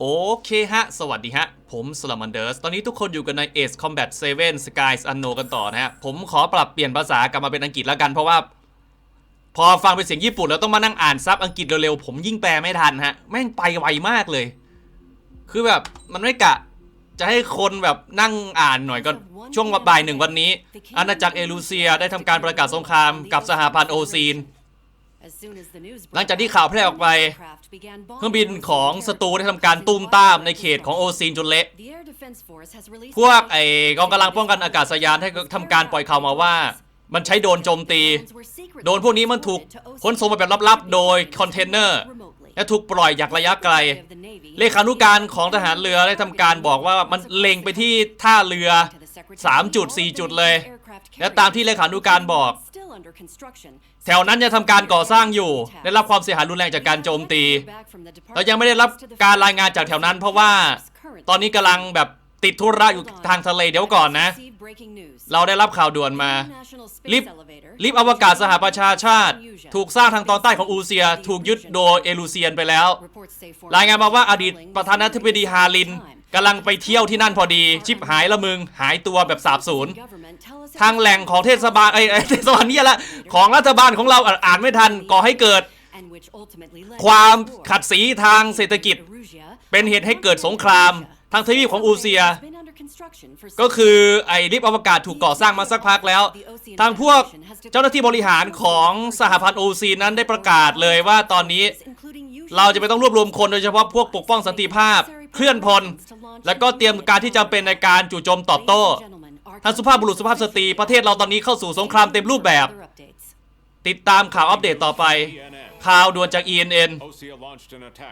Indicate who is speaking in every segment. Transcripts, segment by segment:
Speaker 1: โอเคฮะ สวัสดีฮะ ผมสลามันเดอร์ส ตอนนี้ทุกคนอยู่กันใน Ace Combat 7 Skies Unknown กันต่อนะฮะ ผมขอปรับเปลี่ยนภาษากลับมาเป็นอังกฤษแล้วกัน เพราะว่า พอฟังเป็นเสียงญี่ปุ่นแล้วต้องมานั่งอ่านซับอังกฤษเร็วๆ ผมยิ่งแปลไม่ทันฮะ แม่งไปไวมากเลย คือแบบมันไม่กะ จะให้คนแบบนั่งอ่านหน่อยก็ช่วงบ่ายหนึ่งวันนี้ อาณาจักรเอลูเซียได้ทำการประกาศสงครามกับสหพันธ์โอซีน
Speaker 2: หลังจากที่ข่าวแพร่ออกไป
Speaker 1: เค
Speaker 2: เค
Speaker 1: รื่
Speaker 2: รื่
Speaker 1: อ
Speaker 2: องง
Speaker 1: บิ
Speaker 2: บิ
Speaker 1: น
Speaker 2: น
Speaker 1: ข
Speaker 2: ข
Speaker 1: อ
Speaker 2: องง
Speaker 1: ศั
Speaker 2: ศั
Speaker 1: ต
Speaker 2: ต
Speaker 1: รู
Speaker 2: รู
Speaker 1: ได้
Speaker 2: ได้
Speaker 1: ทำ
Speaker 2: ทำ
Speaker 1: กา
Speaker 2: การร
Speaker 1: ตุ้
Speaker 2: ตุ้
Speaker 1: ม
Speaker 2: ม
Speaker 1: ตา
Speaker 2: ตามม
Speaker 1: ใน
Speaker 2: ใน
Speaker 1: เข
Speaker 2: เข
Speaker 1: ต
Speaker 2: ต
Speaker 1: ข
Speaker 2: ข
Speaker 1: อ
Speaker 2: องง
Speaker 1: โอ
Speaker 2: โอ
Speaker 1: ซีนจนเละ
Speaker 2: พ
Speaker 1: พ
Speaker 2: ว
Speaker 1: ว
Speaker 2: ก
Speaker 1: กไอ้กองกำลังป้องกันอากาศยานให้ทำการปล่อยข่าวมาว่า มันใช้โดรนโจมตี
Speaker 2: โด
Speaker 1: โดร
Speaker 2: น
Speaker 1: น
Speaker 2: พ
Speaker 1: พ
Speaker 2: ว
Speaker 1: ว
Speaker 2: ก
Speaker 1: ก
Speaker 2: นี้
Speaker 1: นี้
Speaker 2: มั
Speaker 1: มันน
Speaker 2: ถู
Speaker 1: ถู
Speaker 2: ก
Speaker 1: ก
Speaker 2: ข
Speaker 1: ข
Speaker 2: น
Speaker 1: น
Speaker 2: ส่
Speaker 1: ส่
Speaker 2: ง
Speaker 1: ง
Speaker 2: มา
Speaker 1: มา
Speaker 2: แบ
Speaker 1: แบบบ
Speaker 2: ลั
Speaker 1: ลั
Speaker 2: บบๆ
Speaker 1: ๆ
Speaker 2: โด
Speaker 1: โด
Speaker 2: ย
Speaker 1: ย
Speaker 2: ค
Speaker 1: ค
Speaker 2: อ
Speaker 1: อนน
Speaker 2: เท
Speaker 1: เท
Speaker 2: น
Speaker 1: น
Speaker 2: เน
Speaker 1: เน
Speaker 2: อ
Speaker 1: อ
Speaker 2: ร์
Speaker 1: ร์
Speaker 2: และ
Speaker 1: และ
Speaker 2: ถู
Speaker 1: ถู
Speaker 2: ก
Speaker 1: กปล่อยจากระยะไกล เลขานุการของทหารเรือได้ทำการบอกว่ามันเล็งไปที่ท่าเรือ
Speaker 2: 3 จุด 4 จุดเลย
Speaker 1: และ
Speaker 2: และ
Speaker 1: ตา
Speaker 2: ตามม
Speaker 1: ที่
Speaker 2: ที่
Speaker 1: เล
Speaker 2: เล
Speaker 1: ขา
Speaker 2: ขา
Speaker 1: นุ
Speaker 2: นุ
Speaker 1: กา
Speaker 2: การร
Speaker 1: บบอ
Speaker 2: อกก
Speaker 1: แถวนั้นจะทำการก่อสร้างอยู่ ได้รับความเสียหายรุนแรงจากการโจมตี
Speaker 2: เรายังไม่ได้รับการรายงานจากแถวนั้น เพราะว่า
Speaker 1: ตอนนี้กำลังแบบติดธุระอยู่ทางทะเลเดี๋ยวก่อนนะ เราได้รับข่าวด่วนมาลิ
Speaker 2: ลิ
Speaker 1: ฟ
Speaker 2: ฟ
Speaker 1: ต์
Speaker 2: ต์
Speaker 1: ลิฟต์อวกาศสหประชาชาติ ถูกสร้างทางตอนใต้ของอูเซีย ถูกยึดโดยเอลูเซียนไปแล้ว
Speaker 2: รารา
Speaker 1: ยยานน
Speaker 2: งางมา
Speaker 1: มา
Speaker 2: ว่า
Speaker 1: ว่า
Speaker 2: อ
Speaker 1: อ
Speaker 2: ดี
Speaker 1: ดี
Speaker 2: ต
Speaker 1: ต
Speaker 2: ป
Speaker 1: ประระ
Speaker 2: ธา
Speaker 1: ธา
Speaker 2: นา
Speaker 1: นา
Speaker 2: ธิ
Speaker 1: ธิ
Speaker 2: บบดี
Speaker 1: ดี
Speaker 2: ฮา
Speaker 1: ฮา
Speaker 2: ลิ
Speaker 1: ลิ
Speaker 2: น
Speaker 1: น
Speaker 2: กำ
Speaker 1: กำ
Speaker 2: ลั
Speaker 1: ลั
Speaker 2: ง
Speaker 1: ง
Speaker 2: ไป
Speaker 1: ไป
Speaker 2: เที่
Speaker 1: เที่
Speaker 2: ย
Speaker 1: ยวว
Speaker 2: ที่
Speaker 1: ที่
Speaker 2: นั่
Speaker 1: นั่
Speaker 2: น
Speaker 1: น
Speaker 2: พ
Speaker 1: พ
Speaker 2: อ
Speaker 1: อ
Speaker 2: ดี
Speaker 1: ดี ชิบหายแล้วมึงสาบสูญทางแหล่งของเทศบาลไอ้ยเทศบาลเนี่ยละของรัฐบาลของเราอ่านไม่ทันก่อให้เกิด
Speaker 2: ความขัดสีทางเศรษฐกิจ
Speaker 1: เป็นเหตุให้เกิดสงคราม ทางทวีปของอูเซีย
Speaker 2: ก็
Speaker 1: ก็
Speaker 2: คื
Speaker 1: คืออไอ้ลิฟต์อวกาศถูกก่อสร้างมาสักพักแล้ว ทางพวกเจ้าหน้าที่บริหารของสหพันธ์โอซีนั้นได้ประกาศเลยว่าตอนนี้ เราจะไม่ต้องรวบรวมคนโดยเฉพาะพวกปกป้องสันติภาพ เคลื่อนพล และก็เตรียมการที่จะเป็นในการจู่โจมตอบโต้ท่านสุภาพบุรุษสุภาพสตรีประเทศเราตอนนี้เข้าสู่สงครามเต็มรูปแบบ ติดตามข่าวอัปเดตต่อไป ข่าวด่วนจาก ENN โอ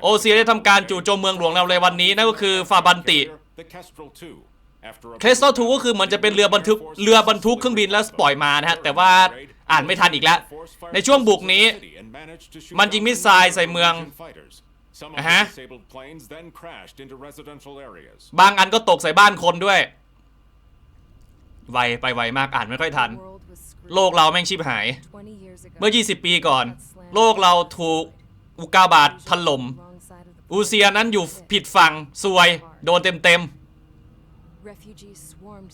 Speaker 3: โอ
Speaker 1: เซี
Speaker 3: เซี
Speaker 1: ยได้ทำกา
Speaker 3: ร
Speaker 1: จู่โจมเมือ
Speaker 3: ง
Speaker 1: หลวงเรา
Speaker 3: เรา
Speaker 1: ในวั
Speaker 3: นนี้
Speaker 1: นั่
Speaker 3: น
Speaker 1: ก็คื
Speaker 3: อ
Speaker 1: ฟาบันติเคสโตทูก็คือเหมือนจะเป็นเรือบรรทุกเรือบรรทุกเครื่องบินแล้วปล่อยมานะฮะแต่ว่าอ่านไม่ทันอีกแล้ว ในช่วงบุกนี้ มันยิงมิสไซล์ใส่เมือง
Speaker 3: อะฮะ
Speaker 1: บางอันก็ตกใส่บ้านคนด้วย ไวไปไวมากอ่านไม่ค่อยทัน โลกเราแม่งชิบหาย เมื่อ 20 ปีก่อน โลกเราถูกอุกกาบาตถล่ม อูเซียนั้นอยู่ผิดฝั่งซวย โดนเต็มเต็มๆ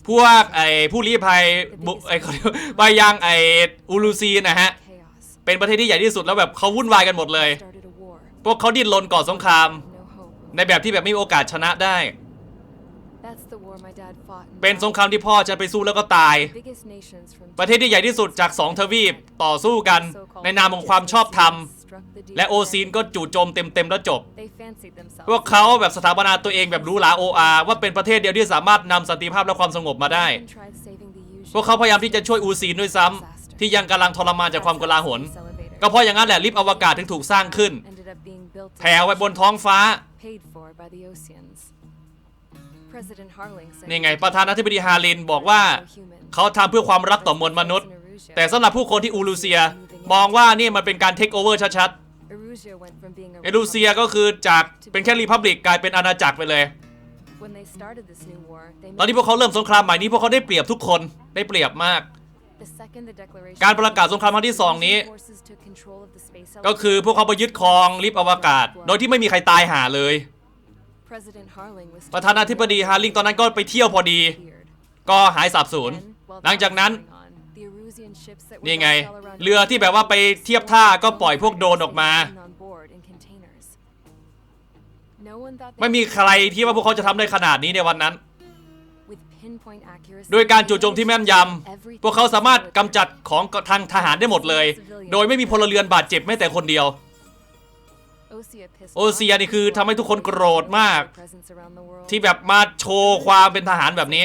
Speaker 1: พวกไอ้ผู้ลี้ภัยบุไอ้เขาเรียกไปยังไอ้อูลูซีนะฮะ เป็นประเทศที่ใหญ่ที่สุดแล้วแบบเขาวุ่นวายกันหมดเลย พวกเขาดิ้นรนก่อสงคราม ในแบบที่แบบไม่มีโอกาสชนะได้ เป็นสงครามที่พ่อฉันไปสู้แล้วก็ตาย ประเทศที่ใหญ่ที่สุดจากสองทวีปต่อสู้กัน ในนามของความชอบธรรม และโอซีนก็จู่โจมเต็มๆแล้วจบ พวกเขาแบบสถาปนาตัวเองแบบหรู้หลาโออาว่าเป็นประเทศเดียวที่สามารถนำสันติภาพและความสงบมาได้ พวกเขาพยายามที่จะช่วยอูซีนด้วยซ้ำที่ยังกำลังทรมานจากความกลาหล ก็เพราะอย่างนั้นแหละลิฟต์อวกาศถึงถูกสร้างขึ้น แผ่ไว้บนท้องฟ้า นี่ไงประธานาธิบดีฮารินบอกว่า เขาทำเพื่อความรักต่อมวลมนุษย์ แต่สำหรับผู้คนที่อูรูเซีย มองว่านี่มันเป็นการเทคโอเวอร์ชัดๆเอรูเซียก็คือจากเป็นแค่รีพับลิกกลายเป็นอาณาจักรไปเลย ตอนที่พวกเขาเริ่มสงครามใหม่นี้พวกเขาได้เปรียบทุกคนได้เปรียบมาก
Speaker 4: การประกาศสงครามครั้งที่สองนี้
Speaker 1: ก็
Speaker 4: ก็
Speaker 1: คื
Speaker 4: คืออ
Speaker 1: พวกเขาไปยึดครองลิฟต์อวกาศ โดยที่ไม่มีใครตายหาเลย
Speaker 4: ป
Speaker 1: ประระ
Speaker 4: ธา
Speaker 1: ธา
Speaker 4: นา
Speaker 1: นา
Speaker 4: ธิ
Speaker 1: ธิ
Speaker 4: บบดี
Speaker 1: ดี
Speaker 4: ฮา
Speaker 1: ฮา
Speaker 4: ริ
Speaker 1: ริ
Speaker 4: ง
Speaker 1: ง
Speaker 4: ต
Speaker 1: ต
Speaker 4: อ
Speaker 1: อนน
Speaker 4: นั้
Speaker 1: นั้นน
Speaker 4: ก็
Speaker 1: ก็
Speaker 4: ไป
Speaker 1: ไป
Speaker 4: เที่
Speaker 1: เที่
Speaker 4: ย
Speaker 1: ยวว
Speaker 4: พ
Speaker 1: พ
Speaker 4: อ
Speaker 1: อ
Speaker 4: ดี
Speaker 1: ดี ก็หายสาบสูญ
Speaker 4: หลังจากนั้น
Speaker 1: นี่
Speaker 4: นี่
Speaker 1: ไง
Speaker 4: ไง
Speaker 1: เรื
Speaker 4: เรืออ
Speaker 1: ที่
Speaker 4: ที่
Speaker 1: แบ
Speaker 4: แบบบ
Speaker 1: ว่า
Speaker 4: ว่า
Speaker 1: ไป
Speaker 4: ไป
Speaker 1: เที
Speaker 4: เที
Speaker 1: ย
Speaker 4: ย
Speaker 1: บบท่า
Speaker 4: ท่า
Speaker 1: ก็
Speaker 4: ก็
Speaker 1: ป
Speaker 4: ป
Speaker 1: ล่
Speaker 4: ล่
Speaker 1: อ
Speaker 4: อยย
Speaker 1: พ
Speaker 4: พ
Speaker 1: ว
Speaker 4: ว
Speaker 1: ก
Speaker 4: ก
Speaker 1: โด
Speaker 4: โด
Speaker 1: ร
Speaker 4: ร
Speaker 1: น
Speaker 4: น
Speaker 1: อ
Speaker 4: อ
Speaker 1: อ
Speaker 4: อกก
Speaker 1: มา
Speaker 4: มา
Speaker 1: ไม่มีใครที่ว่าพวกเขาจะทำได้ขนาดนี้ในวันนั้น
Speaker 4: โดยการจู่โจมที่แม่นยำ
Speaker 1: พวกเขาสามารถกำจัดของทางทหารได้หมดเลย โดยไม่มีพลเรือนบาดเจ็บแม้แต่คนเดียว
Speaker 4: โอ
Speaker 1: โอ
Speaker 4: เซี
Speaker 1: เซี
Speaker 4: ย
Speaker 1: ย
Speaker 4: นี่
Speaker 1: นี่
Speaker 4: คื
Speaker 1: คืออ
Speaker 4: ทำ
Speaker 1: ทำ
Speaker 4: ให้
Speaker 1: ให้
Speaker 4: ทุ
Speaker 1: ทุ
Speaker 4: ก
Speaker 1: ก
Speaker 4: ค
Speaker 1: คนน
Speaker 4: โก
Speaker 1: โก
Speaker 4: ร
Speaker 1: ร
Speaker 4: ธ
Speaker 1: ธ
Speaker 4: มามา
Speaker 1: กก
Speaker 4: ที่
Speaker 1: ที่
Speaker 4: แบ
Speaker 1: แบบบมาโชว์ความเป็นทหารแบบนี้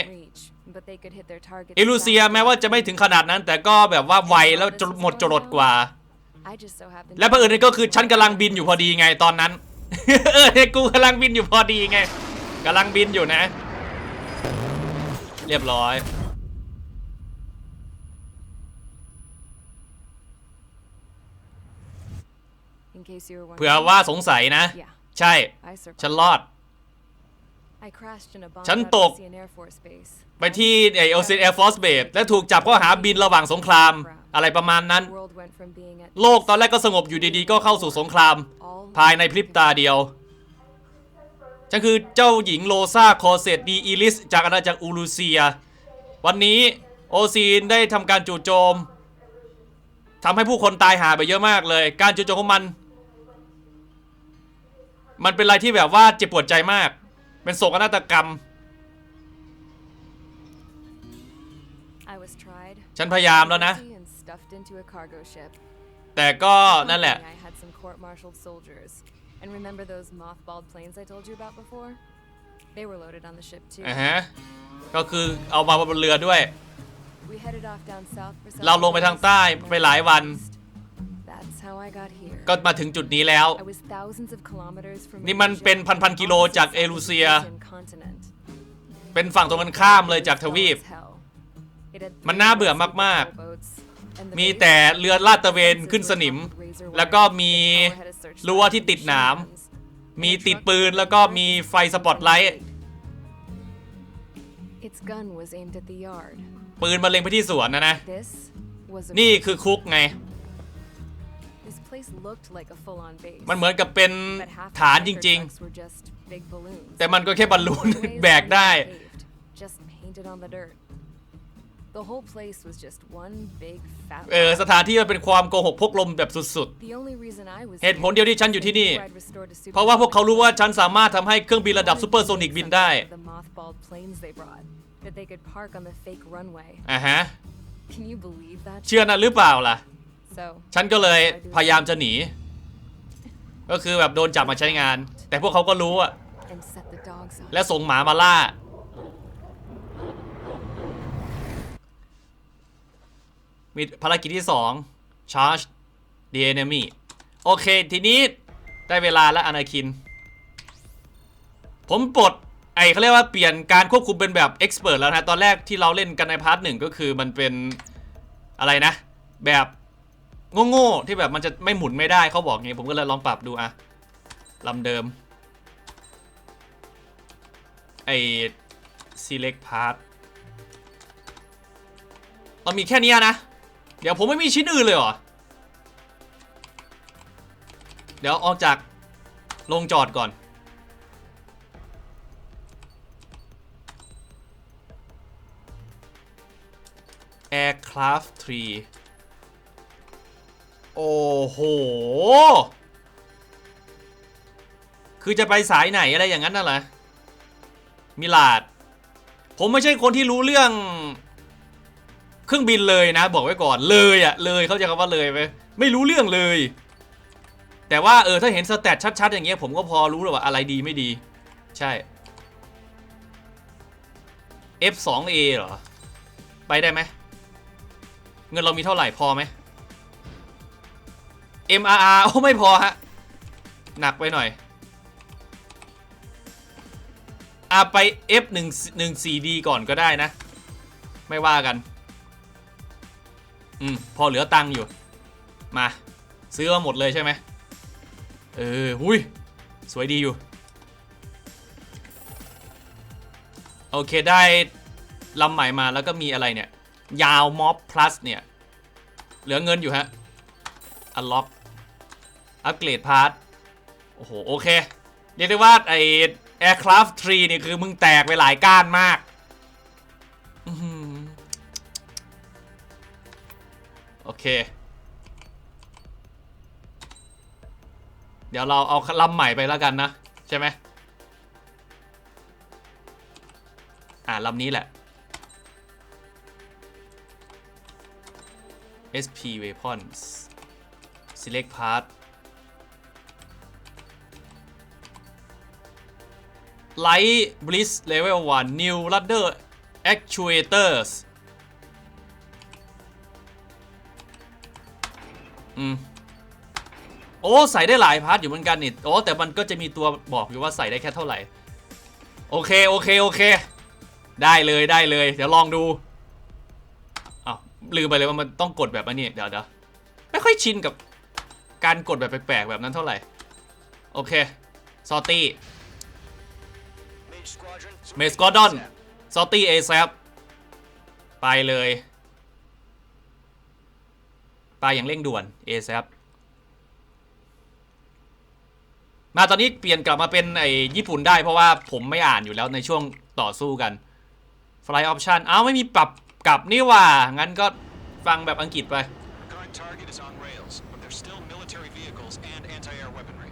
Speaker 4: เอ
Speaker 1: เอ
Speaker 4: ลู
Speaker 1: ลู
Speaker 4: เซี
Speaker 1: เซี
Speaker 4: ย
Speaker 1: ย
Speaker 4: แม้
Speaker 1: แม้
Speaker 4: ว่า
Speaker 1: ว่าจะไม่ถึงขนาดนั้น แต่ก็แบบว่าไวแล้วจะหมดจรดกว่า
Speaker 4: และ
Speaker 1: และ
Speaker 4: เผ
Speaker 1: เผ
Speaker 4: อิ
Speaker 1: อิ
Speaker 4: ญ
Speaker 1: ญ
Speaker 4: นี่
Speaker 1: นี่
Speaker 4: ก็
Speaker 1: ก็
Speaker 4: คื
Speaker 1: คืออ
Speaker 4: ฉั
Speaker 1: ฉั
Speaker 4: น
Speaker 1: น
Speaker 4: กำ
Speaker 1: กำ
Speaker 4: ลั
Speaker 1: ลั
Speaker 4: ง
Speaker 1: ง
Speaker 4: บิ
Speaker 1: บิ
Speaker 4: น
Speaker 1: น
Speaker 4: อ
Speaker 1: อยู่ยู่
Speaker 4: พ
Speaker 1: พ
Speaker 4: อ
Speaker 1: อ
Speaker 4: ดี
Speaker 1: ดีไงตอนนั้น เออกูกำลังบินอยู่พอดีไงกำลังบินอยู่นะ เรียบร้อยเผื่อว่าสงสัยนะใช่ฉันรอดฉั
Speaker 4: ฉั
Speaker 1: น
Speaker 4: น
Speaker 1: ต
Speaker 4: ต
Speaker 1: ก
Speaker 4: ก
Speaker 1: ไปที่ไอโอเซนแอร์ฟอร์สเบสและถูกจับข้อหาบินระหว่างสงคราม อะไรประมาณนั้นโลกตอนแรกก็สงบอยู่ดีๆ ก็เข้าสู่สงครามภายในพริบตาเดียวฉั ฉันคือเจ้าหญิงโลซาคอเซตดีอีลิส จากอาณาจักรอูลูเซีย วันนี้โอซีนได้ทำการจู่โจมทำให้ผู้คนตายหายไปเยอะมากเลย การจู่โจมของมัน มันเป็นอะไรที่แบบว่าเจ็บปวดใจมาก เป็นโศกนาฏกรรม
Speaker 4: I was tried.
Speaker 1: ฉันพยายามแล้วนะ
Speaker 4: guilty and stuffed into a cargo ship.
Speaker 1: แต่ก็นั่นแหละ
Speaker 4: Fortunately, I had some court-martialed soldiers. And remember those mothballed planes I told you about before? They were loaded on the ship too.
Speaker 1: อ่าฮะก็คือเอามาบนเรือด้วย
Speaker 4: We headed off down south for
Speaker 1: เราลงไปทางใต้ไปหลายวัน
Speaker 4: That's how I got here.
Speaker 1: ก็มาถึงจุดนี้แล้ว
Speaker 4: I was thousands of kilometers from
Speaker 1: นี่มันเป็น
Speaker 4: Asia,
Speaker 1: พันๆกิโลจากเอลูเซีย
Speaker 4: Asian continent.
Speaker 1: เป็นฝั่งตรงกันข้ามเลยจากทวีป
Speaker 4: Dull as hell. It had
Speaker 1: มันน่าเบื่อ
Speaker 4: three
Speaker 1: มาก
Speaker 4: boats, and the
Speaker 1: มี
Speaker 4: base
Speaker 1: แต่เรือลาดตระเวนขึ้นสนิม แล้วก็มี รั้วที่ติดหนามมีติดปืนแล้วก็มีไฟสปอตไลท์
Speaker 4: Its gun was aimed at the yard.
Speaker 1: ปืนมาเล็งไปที่สวนนะนะ
Speaker 4: This was a
Speaker 1: นี่คือคุกไง
Speaker 4: This place looked like a full-on base.
Speaker 1: มันเหมือนกับเป็น
Speaker 4: but half the
Speaker 1: ฐานจ
Speaker 4: tanker
Speaker 1: ริง
Speaker 4: trucks were just big balloons.
Speaker 1: ๆแต่มันก็แค่บอลลูน
Speaker 4: Ways
Speaker 1: แบกได้
Speaker 4: the dirt. The whole place was just one big fat
Speaker 1: เออ
Speaker 4: lie.
Speaker 1: สถานที่มันเป็นความโกหกพกลมแบบสุด
Speaker 4: The only reason I was
Speaker 1: เหตุผลเดียวที่ฉันอยู่ที่นี่
Speaker 4: here, I'd restored a
Speaker 1: ๆเพราะว่าพวกเขารู้ว่าฉันสามารถทำให้เครื่องบินระดับซูเปอร์โซนิกบินได้
Speaker 4: The mothballed planes they brought that they could park on the fake runway.
Speaker 1: อะฮะ
Speaker 4: Can you believe that?
Speaker 1: เชื่อนะหรือเปล่าล่ะ
Speaker 4: So
Speaker 1: ฉันก็เลยพยายามจะหนี ก็คือแบบโดนจับมาใช้งาน แต่พวกเขาก็รู้อะ
Speaker 4: and set the dogs up.
Speaker 1: และส่งหมามาล่า มีภารกิจที่ 2 charge the enemy โอเค ทีนี้ได้เวลาแล้วอนาคิน ผมปลดไอเขาเรียกว่าเปลี่ยนการควบคุมเป็นแบบ expert แล้วนะตอนแรกที่เราเล่นกันในพาร์ทหนึ่งก็คือมันเป็นอะไรนะ แบบโง่ๆที่แบบมันจะไม่หมุนไม่ได้เขาบอกไงผมก็เลยลองปรับดูอะลำเดิมไอ select part เรามีแค่นี้นะ เดี๋ยวผมไม่มีชิ้นอื่นเลยเหรอ เดี๋ยวออกจากลงจอดก่อน aircraft tree โอ้โห คือจะไปสายไหนอะไรอย่างนั้นน่ะเหรอมิลาด ผมไม่ใช่คนที่รู้เรื่อง เครื่องบินเลยนะ บอกไว้ก่อนเลยอะเลยเขาจะคำว่าเลยไหมไม่รู้เรื่องเลย แต่ว่าเออถ้าเห็นสแตทชัดๆ อย่างเงี้ยผมก็พอรู้แล้วว่าอะไรดีไม่ดี ใช่ F2A เหรอ ไปได้ไหม เงินเรามีเท่าไหร่พอไหม MRR โอ้ไม่พอฮะ หนักไปหน่อยอะไป F 1 1 4 D ก่อนก็ได้นะ ไม่ว่ากัน อืมพอเหลือตังค์อยู่ มา ซื้อมาหมดเลยใช่ไหมเออหุยสวยดีอยู่ โอเคได้ลำใหม่มาแล้วก็มีอะไรเนี่ย ยาวม็อบ plus เนี่ย เหลือเงินอยู่ฮะอันล็อกอัปเกรดพาร์ทโอ้โห โอเค เรียกได้ว่าไอ Aircraft 3นี่คือมึงแตกไปหลายก้านมาก เคเดี๋ยวเราเอาลำใหม่ไปแล้วกันนะ ใช่ไหมอ่าลำนี้แหละ SP Weapons Select Part Light Bliss Level 1 New Rudder Actuators โอ้ ใส่ได้หลายพาร์ทอยู่เหมือนกันนี่โอ้แต่มันก็จะมีตัวบอกอยู่ว่าใส่ได้แค่เท่าไหร่ โอเค โอเค โอเค ได้เลยได้เลย เดี๋ยวลองดูอ้าวลืมไปเลยว่ามันต้องกดแบบอันนี้เดี๋ยวเดี๋ยวไม่ค่อยชินกับการกดแบบแปลกๆแบบนั้นเท่าไหร่ โอเค ซอตี้เมสกอร์ดอนซอตี้เอซไปเลย ไปอย่างเร่งด่วนเอซมาตอนนี้เปลี่ยนกลับมาเป็นไอ้ญี่ปุ่นได้เพราะว่าผมไม่อ่านอยู่แล้วในช่วงต่อสู้กัน Fly Option อ้าวไม่มีปรับกลับนี่หว่า งั้นก็ฟังแบบอังกฤษไป
Speaker 3: Current target is on rails, but there's still military vehicles and anti-air weaponry.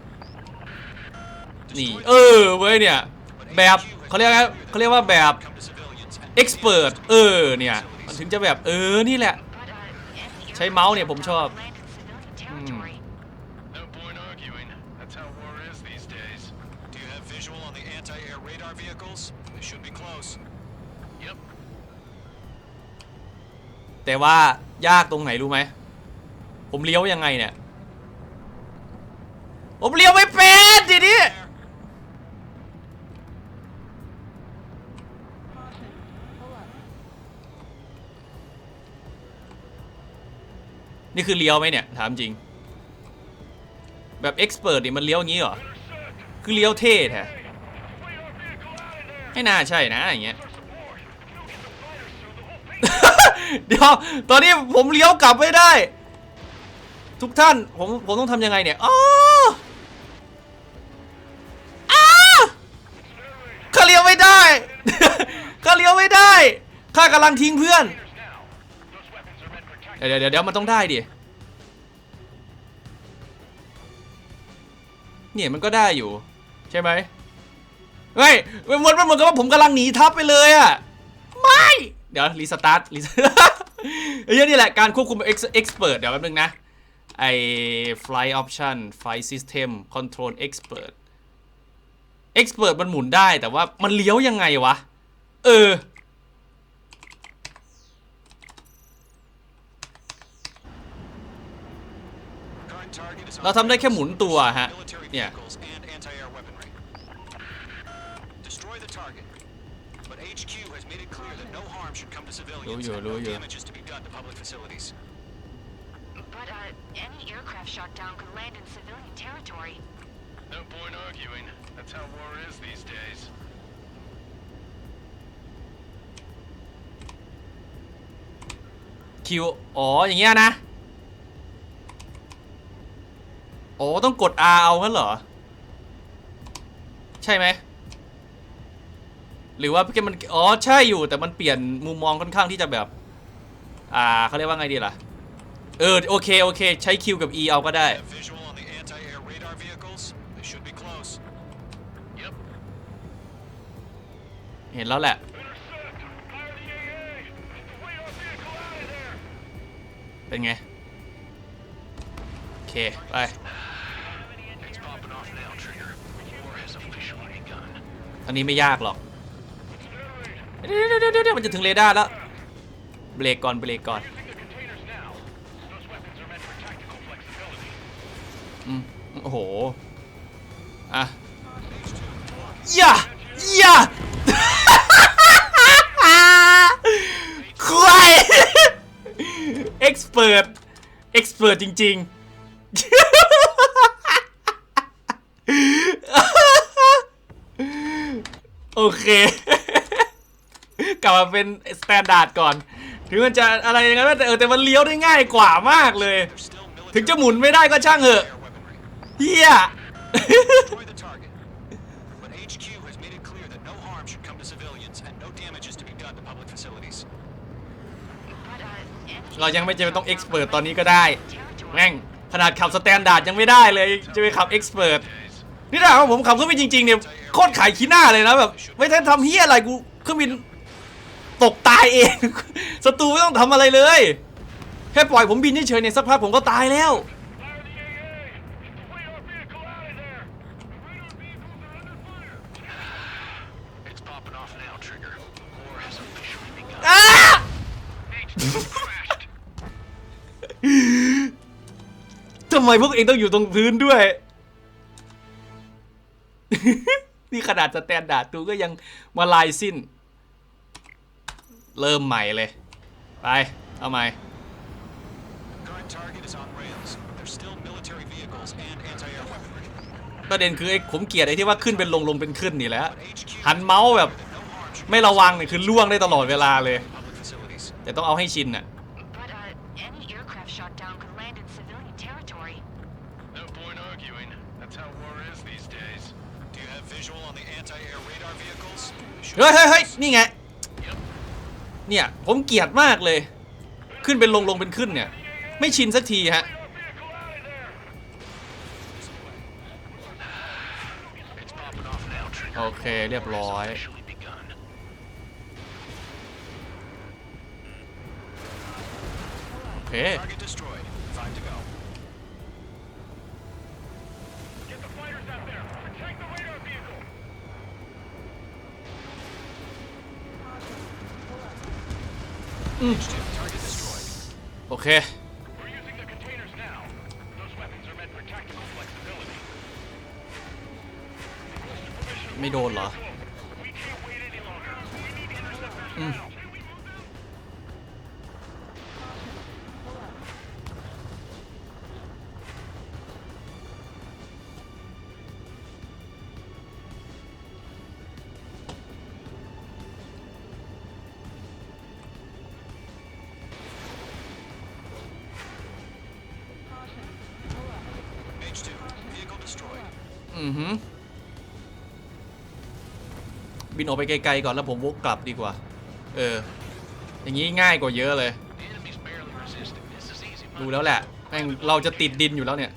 Speaker 1: นี่
Speaker 3: Destroy
Speaker 1: เออเว้ยเนี่ย แบบเขาเรียกว่าเขาเรียกว่าแบบ
Speaker 3: come to civilians and
Speaker 1: expert เออเนี่ย มันถึงจะแบบเออนี่แหละ ใช้เมาส์เนี่ยผมชอบ
Speaker 5: No point arguing. That's how war is these days.
Speaker 3: Do you have visual on the anti-air radar vehicles? They should be close.
Speaker 5: Yep.
Speaker 1: แต่ว่ายากตรงไหนรู้ไหม ผมเลี้ยวยังไงเนี่ย ผมเลี้ยวไม่ นี่คือเลี้ยวไหมเนี่ย ถามจริง แบบเอ็กซ์เพรสเนี่ยมันเลี้ยวอย่างงี้เหรอ คือเลี้ยวเท่แท้ไม่น่าใช่นะอย่างเงี้ย เดี๋ยว ตอนนี้ผมเลี้ยวกลับไม่ได้ ทุกท่าน ผม ผมต้องทำยังไงเนี่ยอ๋อข้าเลี้ยวไม่ได้ ข้าเลี้ยวไม่ได้ ข้ากำลังทิ้งเพื่อน เดี๋ยวเดี๋ยวเดี๋ยวมันต้องได้ดิ เนี่ยมันก็ได้อยู่ ใช่ไหมเฮ้ยมันเหมือนมันเหมือนกับว่าผมกำลังหนีทับไปเลยอะไม่ เดี๋ยวรีสตาร์ทรีสไอ้เหี้ยนี่แหละการควบคุม ex expert เดี๋ยวแป๊บนึงนะไอ้ flight option flight system control expert expert มันหมุนได้แต่ว่ามันเลี้ยวยังไงวะ เออ
Speaker 3: Current target is on
Speaker 1: เราทำได้แค่หมุนตัว
Speaker 3: rails,
Speaker 1: ฮะ
Speaker 3: military
Speaker 1: เนี่ย
Speaker 3: vehicles and anti-air weaponry. Destroy the target. But HQ has made it clear that no harm should come to civilians
Speaker 1: รู้อยู่
Speaker 3: and
Speaker 1: รู้
Speaker 3: no
Speaker 1: อยู่
Speaker 3: damage is to be done to public facilities.
Speaker 6: But uh, any aircraft shot down could land in civilian territory.
Speaker 5: No point arguing. That's how war is these days.
Speaker 1: คิวอ๋อ อย่างเงี้ยนะ โอ้ต้องกด R เอางั้นเหรอ ใช่ไหม หรือว่าเกมมัน อ๋อ ใช่อยู่ แต่มันเปลี่ยนมุมมองค่อนข้างที่จะแบบ อ่าเขาเรียกว่าไงดีล่ะ เออ โอเค โอเค ใช้ Q กับ E เอาก็ได้
Speaker 3: Have visual on the anti-air radar vehicles? They should be close.
Speaker 5: Yep.
Speaker 1: เห็นแล้วแหละ เป็นไง โอเค ไป
Speaker 5: It's popping off now, Trigger. War has officially begun.
Speaker 1: อั นนี้ไม่ยากหรอกเดี๋ยวเดี๋ยวเดี๋ยวมันจะถึงเรดาร์แล้ว เบรกก่อน เบรกก่อนอโอ้โห อะย่าย่าควายเอ็กซ์เพรสเอ็กซ์เพรสจริง ๆ โอเค กลับมาเป็นสแตนดาร์ดก่อน ถึงมันจะอะไรอย่างนั้นแต่เออแต่มันเลี้ยวได้ง่ายกว่ามากเลย ถึงจะหมุนไม่ได้ก็ช่างเหอะเฮียเรายังไม่จำเป็นต้องเอ็กซ์เพรสตอนนี้ก็ได้ แม่งขนาดขับสแตนดาร์ดยังไม่ได้เลย จะไปขับเอ็กซ์เพรสนี่ถ้าหากว่าผมขับเครื่องบินจริงๆเนี่ย โคตรขายขี้หน้าเลยนะแบบ ไม่ทันทำเฮียอะไรกูเครื่องบินตกตายเอง ศัตรูไม่ต้องทำอะไรเลย แค่ปล่อยผมบินเฉยๆเนี่ยสักพักผมก็ตายแล้ว ทำไมพวกเองต้องอยู่ตรงพื้นด้วย นี่ขนาดสแตนดาร์ดตูก็ยังมาลายสิ้น เริ่มใหม่เลย ไป เอาใหม่
Speaker 3: Current target is on rails, but there's still military vehicles and anti-air weaponry.
Speaker 1: ประเด็นคือไอ้ผมเกลียดไอ้ที่ว่าขึ้นเป็นลงลงเป็นขึ้นนี่แหละ
Speaker 3: But HQ
Speaker 1: หันเมาส์แบบ
Speaker 3: that no harm should
Speaker 1: ไม่ระวังเนี่ยคือล่วงได้ตลอดเวลาเลย
Speaker 3: come to public facilities.
Speaker 1: แต่ต้องเอาให้ชินอะ เฮ้ยเฮ้ยเฮ้ยนี่ไง เนี่ย ผมเกลียดมากเลย ขึ้นเป็นลงลงเป็นขึ้นเนี่ย ไม่ชินสักทีฮะ โอเค เรียบร้อยโอเค โอเค อือหือบินออกไปไกลๆก่อนแล้วผมวกกลับดีกว่า เออ อย่างนี้ง่ายกว่าเยอะเลย
Speaker 5: The enemy's barely resisting. This is easy
Speaker 1: ดู
Speaker 5: money.
Speaker 1: แล้วแหละแม่งเราจะติดดินอยู่แล้วเนี่ย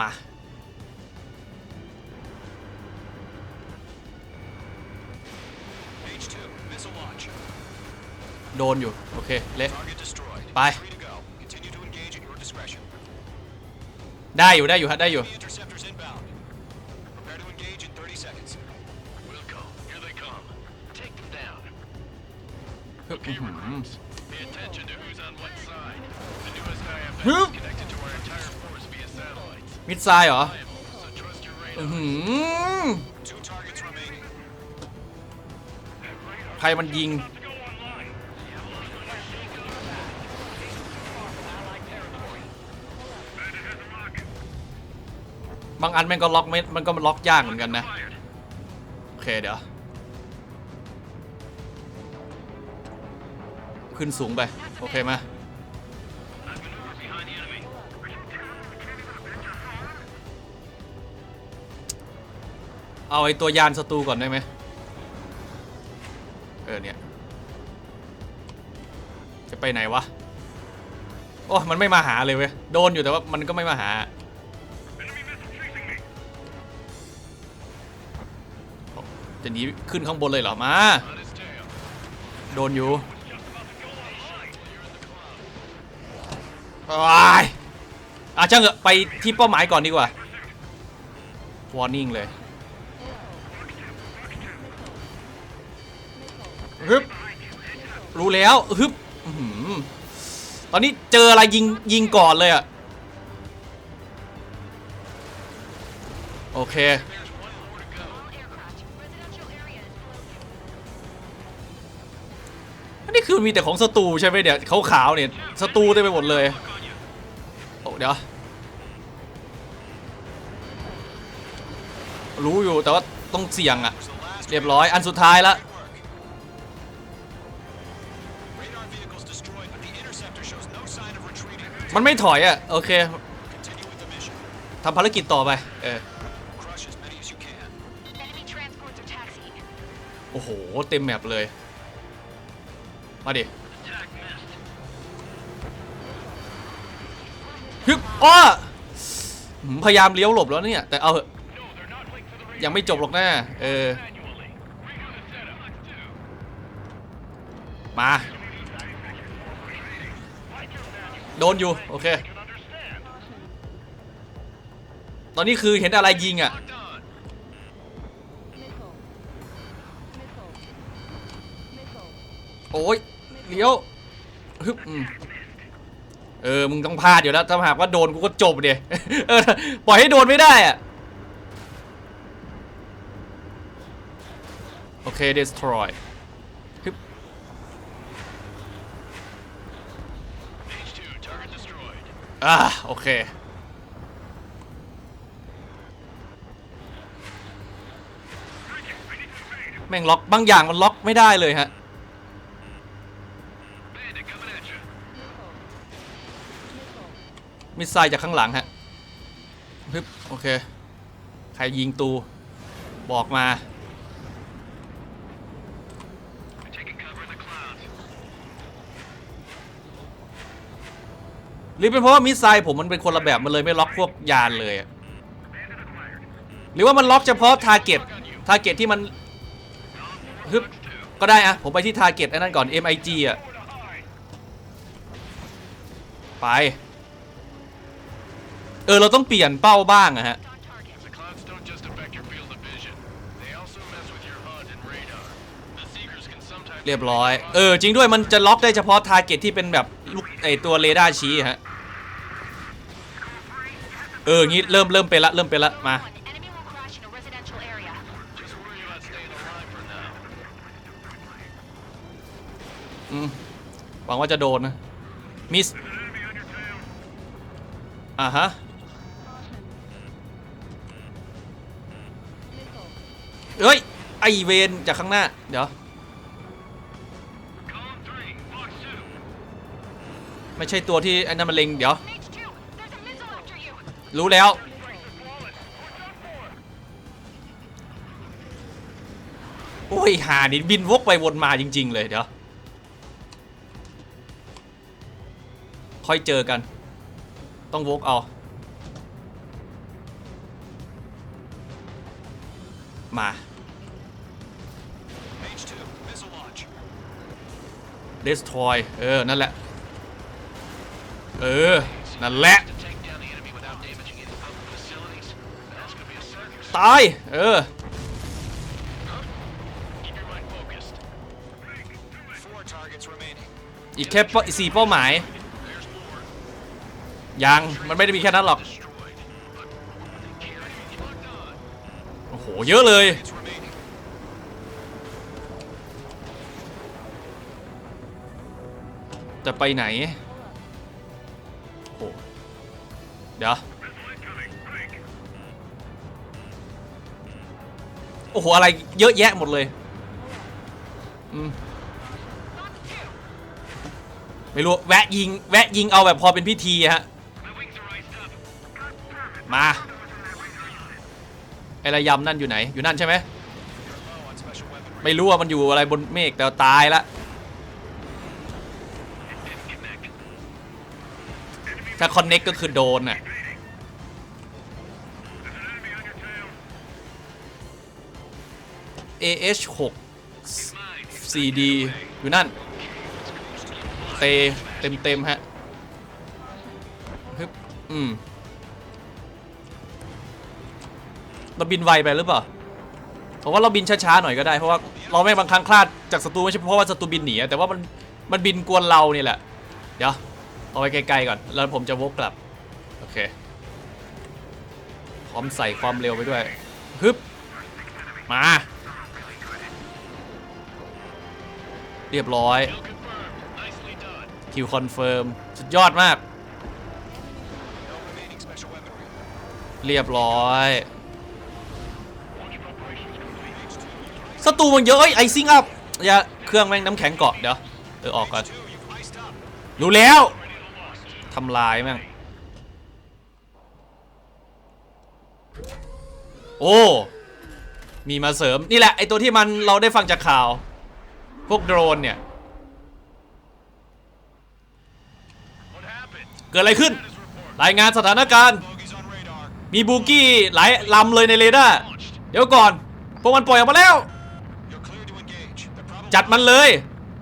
Speaker 1: มา
Speaker 3: H2. Missile launch.
Speaker 1: โดนอยู่ โอเค เละ
Speaker 3: Target destroyed.
Speaker 1: ได้อยู่ได้อยู่ฮะได้อยู่
Speaker 3: Enemy interceptors inbound. Prepare to engage in 30 seconds.
Speaker 5: We'll go. Here they come. Take them down.
Speaker 1: อื้อหือ
Speaker 5: Pay attention to who's on what side. The newest IFF
Speaker 1: Huh?
Speaker 5: is connected to our entire force via satellites.
Speaker 1: มิดไซล์เหรอ
Speaker 5: Reliable, so trust your
Speaker 1: อื้อ
Speaker 5: radar.
Speaker 1: หือ
Speaker 3: Two targets remaining.
Speaker 1: ใครมันยิง บางอันแม่งก็ล็อกไม่มันก็ล็อกยากเหมือนกันนะ โอเคเดี๋ยว ขึ้นสูงไป โอเคมา
Speaker 5: Maneuver behind the enemy.
Speaker 1: เอาไอ้ตัวยานศัตรูก่อนได้ไหมเออเนี่ย จะไปไหนวะ โอ้มันไม่มาหาเลยเว้ย โดนอยู่แต่ว่ามันก็ไม่มาหา จะหนีขึ้นข้างบนเลยเหรอมา โดนอยู่ว้ายอะช่างเถอะไปที่เป้าหมายก่อนดีกว่า warning เลยฮึบรู้แล้วฮึบตอนนี้เจออะไรยิงยิงก่อนเลยอะโอเค คือมีแต่ของศัตรูใช่ไหมเนี่ยเขาขาวเนี่ยศัตรูเต็มไปหมดเลยโอ้เดี๋ยวรู้อยู่แต่ว่าต้องเสี่ยงอะเรียบร้อยอันสุดท้ายละมันไม่ถอยอะโอเคทำภารกิจต่อไปเออโอ้โห เต็มแมปเลย มาดิฮึบอ้อพยายามเลี้ยวหลบแล้วเนี่ย แต่เอายังไม่จบหรอกแน่เออ มา โดนอยู่ โอเค ตอนนี้คือเห็นอะไรยิงอะ โอ้ย เลี้ยวฮึบเออ มึงต้องพลาดอยู่แล้ว ถ้าหากว่าโดนกูก็จบเดียเออ ปล่อยให้โดนไม่ได้อะโอเค destroy ฮึบอ่าโอเคแม่งล็อกบางอย่างมันล็อกไม่ได้เลยฮะ
Speaker 5: Bandit coming at you.
Speaker 1: มิสไซล์จากข้างหลังฮะฮึบโอเค ใครยิงตูบอกมา หรือเป็นเพราะว่ามิสไซล์ผมมันเป็นคนละแบบมันเลยไม่ล็อกพวกยานเลย หรือว่ามันล็อกเฉพาะทาร์เก็ตทาร์เก็ตที่มันฮึบก็ได้อะผมไปที่ทาร์เก็ตอ้นั่นก่อน MIG อะไป เออ เราต้องเปลี่ยนเป้าบ้างอะฮะ
Speaker 5: The clouds don't just affect your field of vision. They also mess with your HUD and radar. The Seekers can sometimes
Speaker 1: เรียบร้อย เออ จริงด้วยมันจะล็อกได้เฉพาะทาร์เก็ตที่เป็นแบบลูกไอตัวเรดาร์ชี้ฮะ เออ งี้เริ่มเริ่มเป็นละเริ่มเป็นละ มา
Speaker 6: One, enemy will crash in a residential area.
Speaker 5: just worry about staying alive for now.
Speaker 1: อืมหวังว่าจะโดนนะ มิส อ่าฮะ เฮ้ย ไอเวนจากข้างหน้า เดี๋ยว ไม่ใช่ตัวที่ไอ้นั่นมันเล็งเดี๋ยว รู้แล้ว โอ้ยหานี่บินวกไปวนมาจริง ๆ เลยเดี๋ยว ค่อยเจอกัน ต้องวกเอามา destroy เออ นั่นแหละ เออ นั่นแหละ ตาย เออ อีกแค่สี่เป้าหมาย ยัง มันไม่ได้มีแค่นั้นหรอก โอ้โห เยอะเลย จะไปไหนโอ้เดี๋ยว โอ้โห อะไรเยอะแยะหมดเลย อืม ไม่รู้ แวะยิง แวะยิงเอาแบบพอเป็นพิธีฮะ มา ไอ้ระยำนั่นอยู่ไหน อยู่นั่นใช่ไหม ไม่รู้ว่ามันอยู่อะไรบนเมฆแต่ตายละ ถ้าคอนเน็กก็คือโดนน่ะ AH 6 CD อยู่นั่น เตเต็มเต็มฮะฮึบอืมเราบินไวไปหรือเปล่าผมว่าเราบินช้าๆหน่อยก็ได้เพราะว่าเราไม่งบางครั้งคลาดจากศัตรูไม่ใช่เพราะว่าศัตรูบินหนีแต่ว่ามันมันบินกวนเราเนี่ยแหละ เดี๋ยว เอาไปไกลๆก่อน แล้วผมจะวกกลับ โอเค พร้อมใส่ความเร็วไปด้วย ฮึบ มา เรียบร้อยคิวคอนเฟิร์ม สุดยอดมาก เรียบร้อยศัตรูมันเยอะเอ้ยไอซิงอัพอย่าเครื่องแม่งน้ำแข็งเกาะเดี๋ยว เออ ออกก่อนรู้แล้ว ทำลายแม่งโอ้ มีมาเสริมนี่แหละไอตัวที่มันเราได้ฟังจากข่าว พวกโดรนเนี่ย เกิดอะไรขึ้น รายงานสถานการณ์ มีบูกี้หลายลำเลยในเรดาร์เดี๋ยวก่อน พวกมันปล่อยออกมาแล้ว จัดมันเลย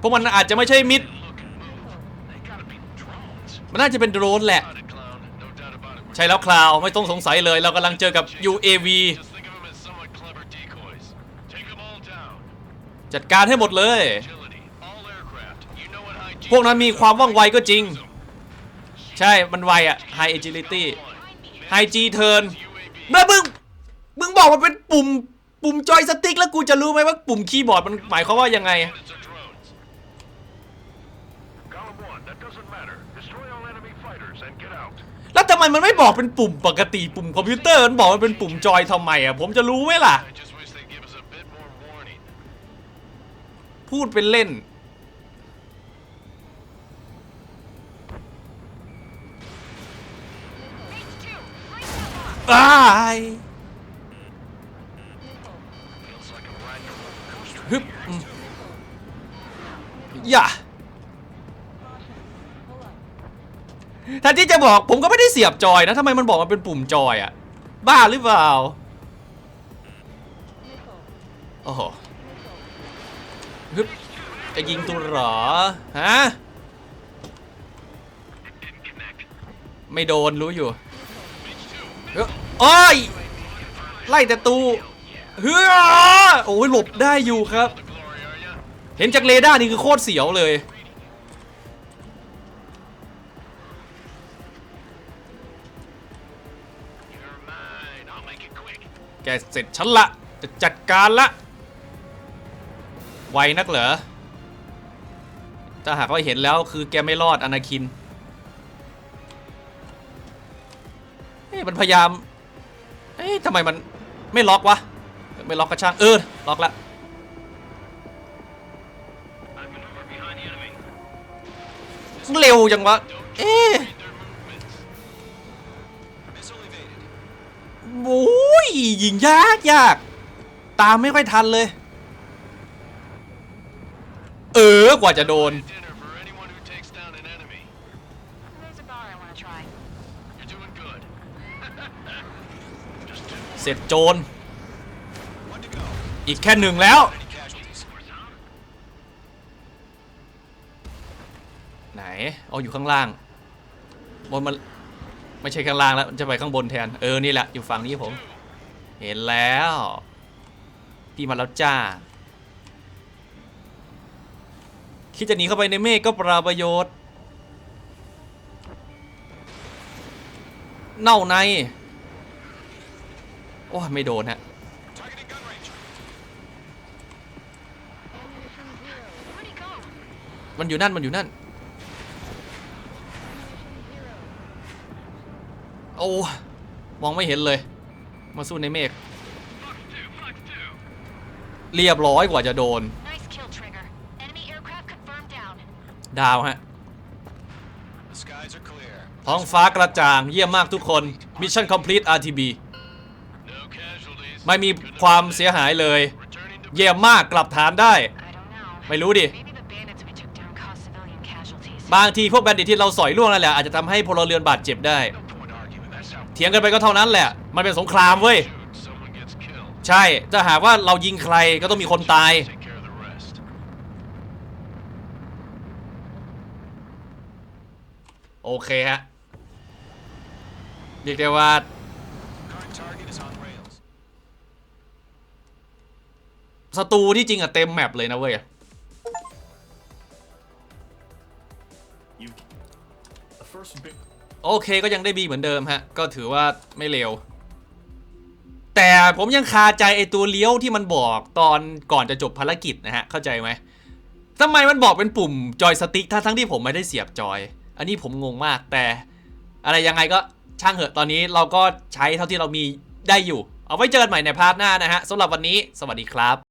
Speaker 1: พวกมันอาจจะไม่ใช่มิด มันน่าจะเป็นโดรนแหละ ใช่แล้วคลาวไม่ต้องสงสัยเลย เรากำลังเจอกับ UAV จัดการให้หมดเลย พวกนั้นมีความว่องไวก็จริง ใช่ มันไวอะ High Agility High G Turn แล้วมึง มึงบอกว่าเป็นปุ่ม ปุ่มจอยสติ๊กแล้วกูจะรู้ไหมว่าปุ่มคีย์บอร์ดมันหมายความว่ายังไง แล้ทำไมมันไม่บอกเป็นปุ่มปกติปุ่มคอมพิวเตอร์มันบอกมันเป็นปุ่มจอยทำไมอะผมจะรู้ไหมล่ะ พูดเป็นเล่น อ้ายฮึบอย่า แทนที่จะบอกผมก็ไม่ได้เสียบจอยนะทำไมมันบอกมันเป็นปุ่มจอยอะบ้าหรือเปล่าโอ้โหฮึบจะยิงตัวเหรอฮะไม่โดนรู้อยู่โอ้ยไล่แต่ตูเฮ้ยโอ้ยหลบได้อยู่ครับ เห็นจากเรดาร์นี่คือโคตรเสียวเลย แกเสร็จฉันละ จะจัดการละ ไวนักเหรอ ถ้าหากว่าเห็นแล้วคือแกไม่รอดอนาคินเอ๊ะมันพยายามเอ๊ะทำไมมันไม่ล็อกวะ ไม่ล็อกกระช่างเออ ล็อกละเร็วจังวะ เอ๊ะ โอ้ยยิงยากยาก ตามไม่ค่อยทันเลย เออกว่าจะโดน เสร็จโจร อีกแค่หนึ่งแล้ว ไหน เอาอยู่ข้างล่าง บนมา ไม่ใช่ข้างล่างแล้วมันจะไปข้างบนแทน เออ นี่แหละ อยู่ฝั่งนี้ผม เห็นแล้ว พี่มาแล้วจ้า คิดจะหนีเข้าไปในเมฆก็ปราประโยชน์ เน่าใน โอ้ไม่โดนฮะมันอยู่นั่น มันอยู่นั่น อ้มองไม่เห็นเลย มาสู้ในเมฆ
Speaker 5: Fox two, Fox two.
Speaker 1: เรียบร้อยกว่าจะโดน
Speaker 6: Nice kill, Trigger. Enemy aircraft confirmed down.
Speaker 1: ดาวฮะ
Speaker 3: The skies are clear.
Speaker 1: ท้องฟ้ากระจ่างเยี่ยมมากทุกคน Mission Complete RTB
Speaker 5: No casualties.
Speaker 1: ไม่มีความเสียหายเลย
Speaker 5: Returning to
Speaker 1: เยี่ยมมากกลับฐานได้
Speaker 6: I don't know.
Speaker 1: ไม่รู้ดิ
Speaker 6: Maybe the bandits we took down caused civilian casualties.
Speaker 1: บางทีพวกแบนดิตที่เราสอยล่วงนั่นแหละอาจจะทำให้พลเรือนบาดเจ็บได้
Speaker 5: no point arguing. That's how
Speaker 1: เถียงกันไปก็เท่านั้นแหละ มันเป็นสงครามเว้ย ใช่ ถ้าหากว่าเรายิงใครก็ต้องมีคนตาย โอเคฮะ เรียกได้ว่าศัตรูที่จริงอะเต็มแมปเลยนะเว้ย
Speaker 7: first big.
Speaker 1: โอเคก็ยังได้บีเหมือนเดิมฮะ ก็ถือว่าไม่เร็ว แต่ผมยังคาใจไอตัวเลี้ยวที่มันบอกตอนก่อนจะจบภารกิจนะฮะ เข้าใจไหมทำไมมันบอกเป็นปุ่มจอยสติ๊กทั้งทั้งที่ผมไม่ได้เสียบจอย อันนี้ผมงงมากแต่ อะไรยังไงก็ช่างเหอะตอนนี้เราก็ใช้เท่าที่เรามีได้อยู่ เอาไว้เจอกันใหม่ในพาร์ทหน้านะฮะสำหรับวันนี้ สวัสดีครับ